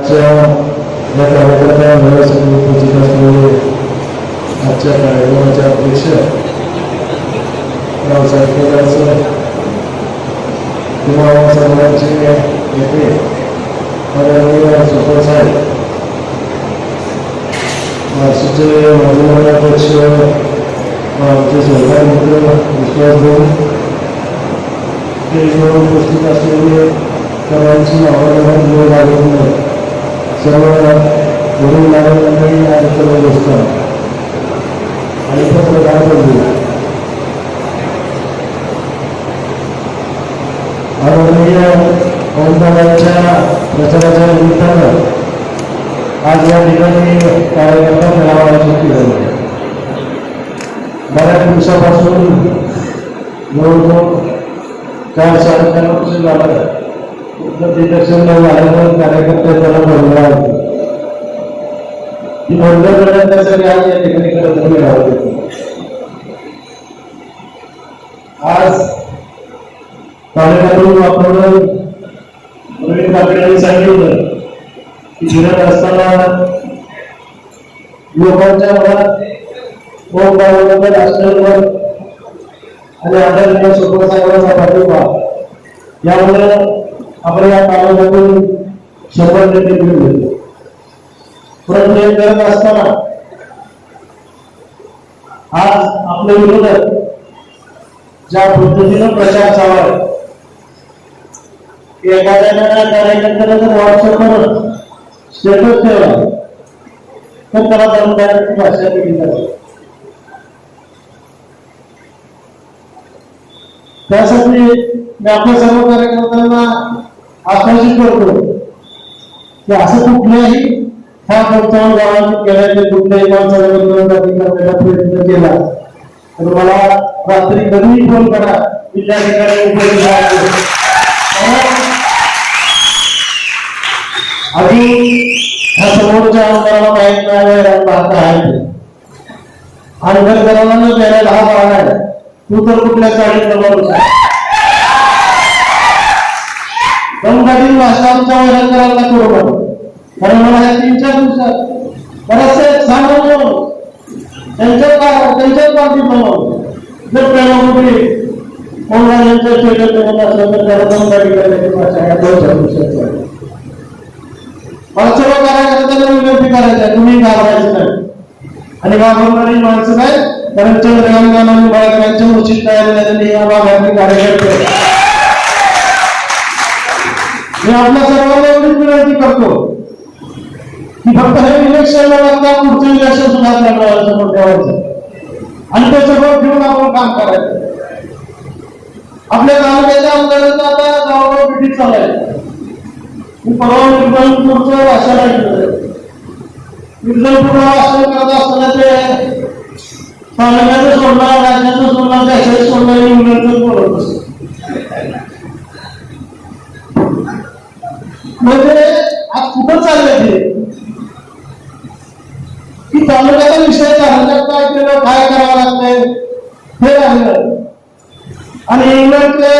या कार्यक्रमाला मला समोर उपस्थित असलेले आजच्या कार्यक्रमाचे अध्यक्ष रावसाहेब किंवा सर्वांचे नेते आदरणीय सुपरसाहेब नाशिकचे माजी नगराध्यक्ष आमचे सहकार मित्र विश्वास भाऊ स्टेजवर उपस्थित असलेले सर्वांची नावानं जीव लागून सर्व वडील लागून मंडळी आणि सर्व बसतात आणि पत्रकार बंधू. आदरणीय ओमदादांच्या प्रचाराच्या निमित्तानं आज या ठिकाणी कार्यकर्ता मेळावा आयोजित केला होता बऱ्याच दिवसापासून जवळजवळ चार साडेचार वर्ष झालं कुठलं डिटेक्शन कार्यकर्ते त्याला बंधला ती बंद करण्यासाठी आज या ठिकाणी आज वापरलं नवीन काकड्यांनी सांगितलं की फिरत असताना लोकांच्या मनात ओम बाबाबद्दल असल्यावर आणि आदरणीय सुपरसाहेबांचा पाठिंबा यामुळे आपण या तालुक्यातून शंभर टक्के मिळून घेतो परंतु करत असताना आज आपले विरोधक ज्या पद्धतीनं प्रचार चालू आहे एखाद्या कार्यकर्त्याला जर व्हॉट्सअपवर स्टेटस ठेवला तर त्याला दमदाराची भाषा केली जाते त्यासाठी मी आपल्या सर्व कार्यकर्त्यांना आकर्षित करतो. की असं कुठल्याही ह्या प्रोत्साहन गावात केल्याने कुठल्याही माणसाला विरोधात करण्याचा प्रयत्न केला. तर मला रात्री कधीही फोन करा मी त्या ठिकाणी उपस्थित अजून ह्या समोरच्या आमदाराला माहीत नाही आहे पाहता आहे. ते. आणि जर घराला न द्यायला हा बाळा आहे तू तर कुठल्या चाळीत माणूस आहे दमदाटी भाषा आमच्या वैरण करायला करू नका कारण मला या तीन चार दिवसात. बरेचसे सांगून त्यांच्या का- त्यांच्याच बाबतीत बनवलं जर प्रेमामध्ये कोणाला यांच्या स्टेटस बनवलं असेल तर त्याला बंगाली करण्याची भाषा या दोन चार दिवसात चालेल. मला सर्व कार्यकर्त्यांना विनंती करायची आहे तुम्ही घाबरायचं नाही. आणि घाबरणारी माणसं काय? कारण चंद्रकांत आणि बाळकांच्या उचित तयारी झालेली या भागातली कार्यकर्ते मी आपल्या सर्वांना एवढीच विनंती करतो की फक्त हे इलेक्शन लागता पुढचं इलेक्शन सुद्धा आपल्यासमोर ठेवायचं. आणि त्याच्यावर ठेवून आपण काम करायचं. आपल्या तालुक्याच्या आमदारांचं आता गावागाव पिढी चालू आहे मी परवा निर्मलपूरचं भाषण ऐकलं निर्मलपूरला भाषण करत असताना ते तालुक्याचं सोडणार राज्याचं सोडणार देशाचं सोडणार इंग्लंडचं बोलत असत म्हणजे आज कुठं चाललंय ते की तालुक्याचा विषय चालण्यात काय केलं काय करावं लागतंय हे राहिलं आणि इंग्लंडच्या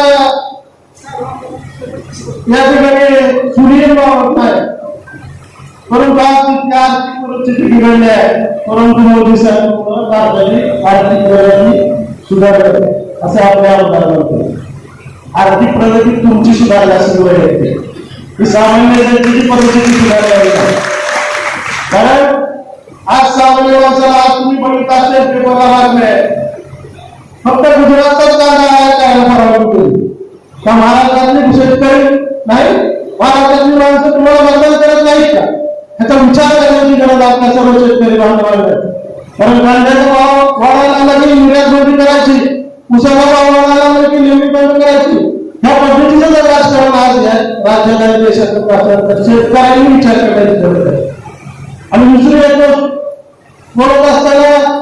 या ठिकाणी सुनील बाबत नाही परंतु आज तिथली आर्थिक परिस्थिती बिघडली आहे. परंतु मोदी साहेबांमुळे भारताची आर्थिक प्रगती सुधारली असं आपल्या आमदार आर्थिक प्रगती तुमची सुधारल्या सुरू आहे. ही सामान्य जनतेची परिस्थिती सुधारली आहे. कारण आज सामान्य माणसाला आज तुम्ही बघितलं असेल पेपरला लागले फक्त गुजरातच कांदा आहे. करायला काय परवानगी का महाराष्ट्रातले शेतकरी नाही महाराष्ट्रातली माणसं तुम्हाला मतदान करत नाहीत का? ह्याचा विचार करण्याची गरज आपल्या सर्व शेतकरी बांधवांना? कारण कांद्याचा भाव वाढायला लागला की निर्यात बंदी करायची उसाचा भाव वाढायला लागला की नेहमी बंद करायची. ह्या पद्धतीचं जर राजकारण आज राज्यात आणि देशात शेतकऱ्यांनी विचार करण्याची गरज आहे आणि दुसरी एक गोष्ट बोलत असताना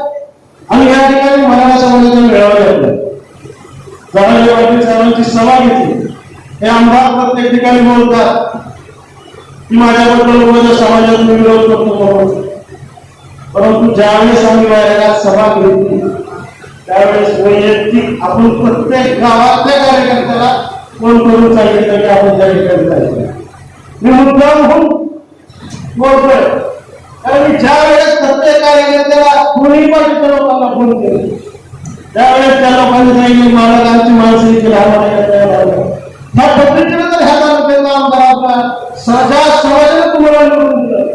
आम्ही या ठिकाणी मराठा समाजाचा मेळावा घेतला जगाच्या पाटील साहेबांची सभा घेतली हे आमदार प्रत्येक ठिकाणी बोलतात. की माझ्याबद्दल माझ्या समाजात मी विरोध करतो म्हणून. परंतु ज्यावेळेस आम्ही वर्गात सभा घेतली त्यावेळेस वैयक्तिक आपण प्रत्येक गावातल्या कार्यकर्त्याला फोन करून सांगितलं की आपण त्या ठिकाणी जायचं मी मुद्दाम होऊन बोलतोय. कारण ज्या वेळेस प्रत्येक कार्यकर्त्याला कोणी पण लोकांना फोन केला त्यावेळेस त्या लोकांनी सांगितले मला आमची माणसं इथे ह्या पद्धतीने जर ह्या आमदार आपला स- ज्या समाजाने तुम्हाला निवडून दिलं.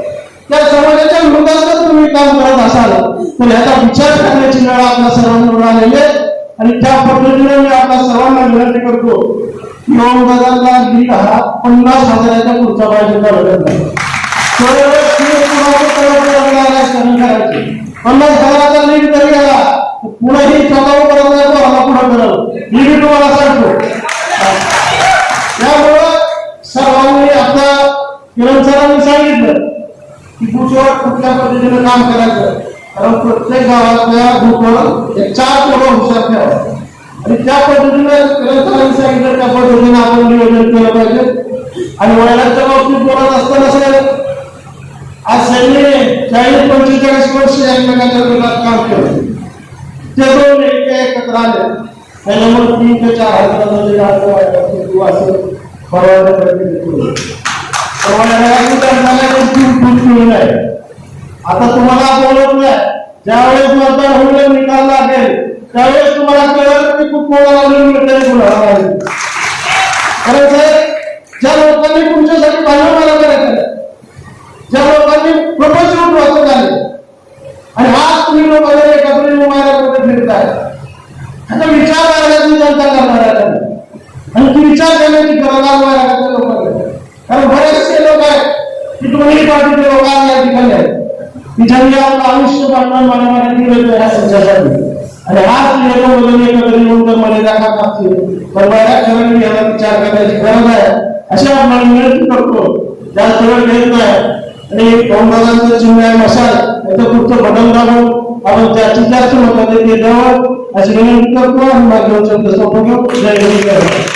त्या समाजाच्या विरोधात जर तुम्ही काम करत असाल तर ह्याचा विचार करण्याची वेळ आपल्या सर्वांना आलेली आहे. आणि त्या पद्धतीने मी आपल्या सर्वांना विनंती करतो की दीड हा पन्नास हजाराच्या पुढचा पाहिजे पन्नास हजाराचा लीड तरी आला तर पुन्हा ही स्वतः करत नाही तो आला पुढे करत ही मी तुम्हाला सांगतो त्यामुळं सर्वांनी आता किरण सरांनी सांगितलं की बुथवर कुठल्या पद्धतीने काम करायचं? कारण प्रत्येक गावातल्या बुथवर एक चार पोरं हुशार ठेवा आणि त्या पद्धतीने किरण सांगितलं त्या पद्धतीने आपण नियोजन केलं पाहिजे. आणि वडिलांच्या बाबतीत बोलत असताना सर आज सैन्य चाळीस पंचेचाळीस वर्ष एकमेकांच्या विरोधात काम केलं. ते दोन एक एकत्र आले. त्याच्यामुळे तीन ते चार हजार जे असं परवानगी आता तुम्हाला बोलत नाही ज्यावेळेस मतदान होईल निकाल लागेल त्यावेळेस तुम्हाला कळलं की खूप कोणाला मिळते ज्या लोकांनी तुमच्यासाठी भांडण मला करायचं ज्या लोकांनी प्रपंच वाचत आले आणि आज तुम्ही लोक एकत्र कुठे फिरताय आता विचार करण्याची जनता करणार आणि तू विचार करण्याची गरज आहे माझ्याकडे लोकांकडे कारण बरेचसे लोक कोणीही पार्टीचे लोक या ठिकाणी की ज्यांनी आपलं आयुष्य दिलं ह्या आणि आज एकत्र येऊन तर मला दाखवा लागतील पण माझ्या याला विचार करण्याची गरज आहे अशी आपण विनंती करतो त्या सगळं घेत नाही आणि दोन चिन्ह आहे मशाल याचं पुढचं बटन दाबून आपण जास्तीत जास्त मतं ते द्यावं अशी विनंती करतो आणि माझ्या शब्द जय हिंद